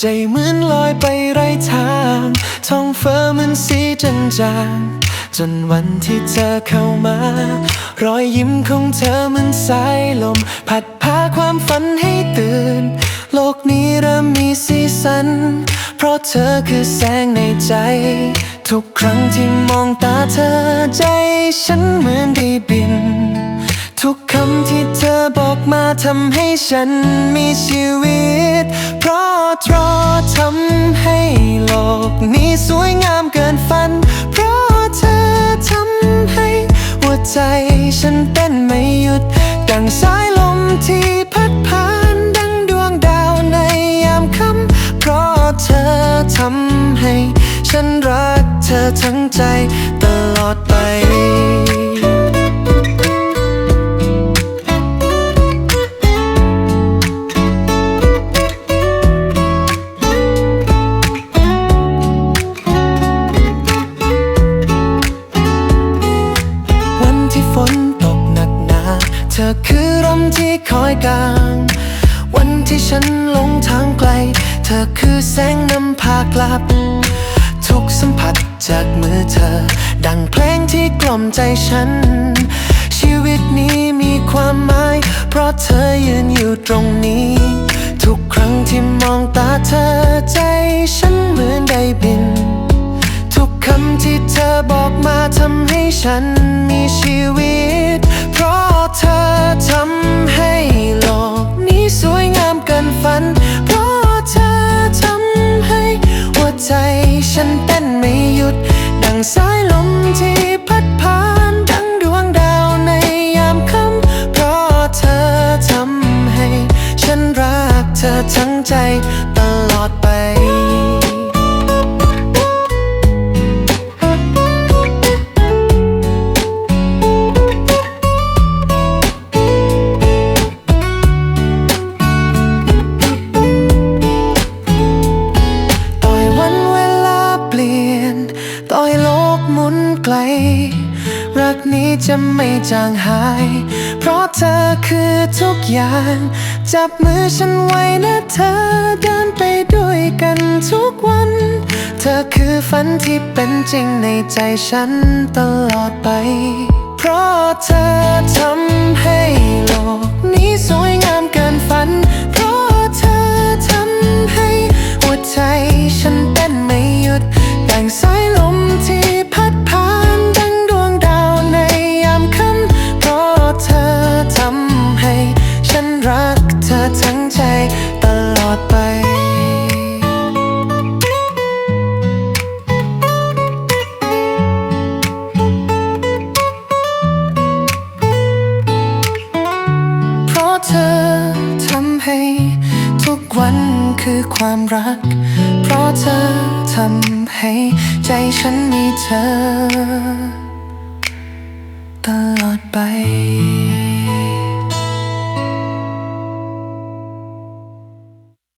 ใจเหมือนลอยไปไร้ทางท้องฟ้ามันสีจางจางๆจนวันที่เธอเข้ามา รอยยิ้มของเธอเหมันสายลม พัดพาความฝันให้ตื่น โลกนี้เริ่มมีสีสัน เพราะเธอคือแสงในใจ ทุกครั้งที่มองตาเธอใจฉันเหมือนได้บิน ทุกคำที่เธอบอกมาทำให้ฉันมีชีวิต เพราะเธอทำให้โลกนี้สวยงามเกินฝัน เพราะเธอทำให้หัวใจฉันเต้นไม่หยุด ดังสายลมที่พัดผ่านดังดวงดาวในยามค่ำเพราะเธอทำให้ฉันรักเธอทั้งใจตลอด ธอคือลมที่คอยกาง วันที่ฉันหลงทางไกล เธอคือแสงนำพากลับ ทุกสัมผัสจากมือเธอ ดังเพลงที่กล่อมใจฉัน ชีวิตนี้มีความหมาย เพราะเธอยืนอยู่ตรงนี้ ทุกครั้งที่มองตาเธอใจฉันเหมือนได้บิน ทุกคำที่เธอบอกมาทำให้ฉันมีชีวิต เพราะ เธอทำให้โลกนี้สวยงามเกินฝัน เพราะเธอทำให้หัวใจฉันเต้นไม่หยุด ดังสายลมที่พัดผ่านดังดวงดาวในยามค่ำเพราะเธอทำให้ ฉันรักเธอทั้งใจตลอดไป ไกล รักนี้จะไม่จางหาย เพราะเธอคือทุกอย่าง จับมือฉันไว้นะเธอเดินไปด้วยกันทุกวัน เธอคือฝันที่เป็นจริงในใจฉันตลอดไป เพราะเธอทำให้ ให้ทุกวันคือความรัก เพราะเธอทำให้ใจฉันมีเธอ ตลอดไป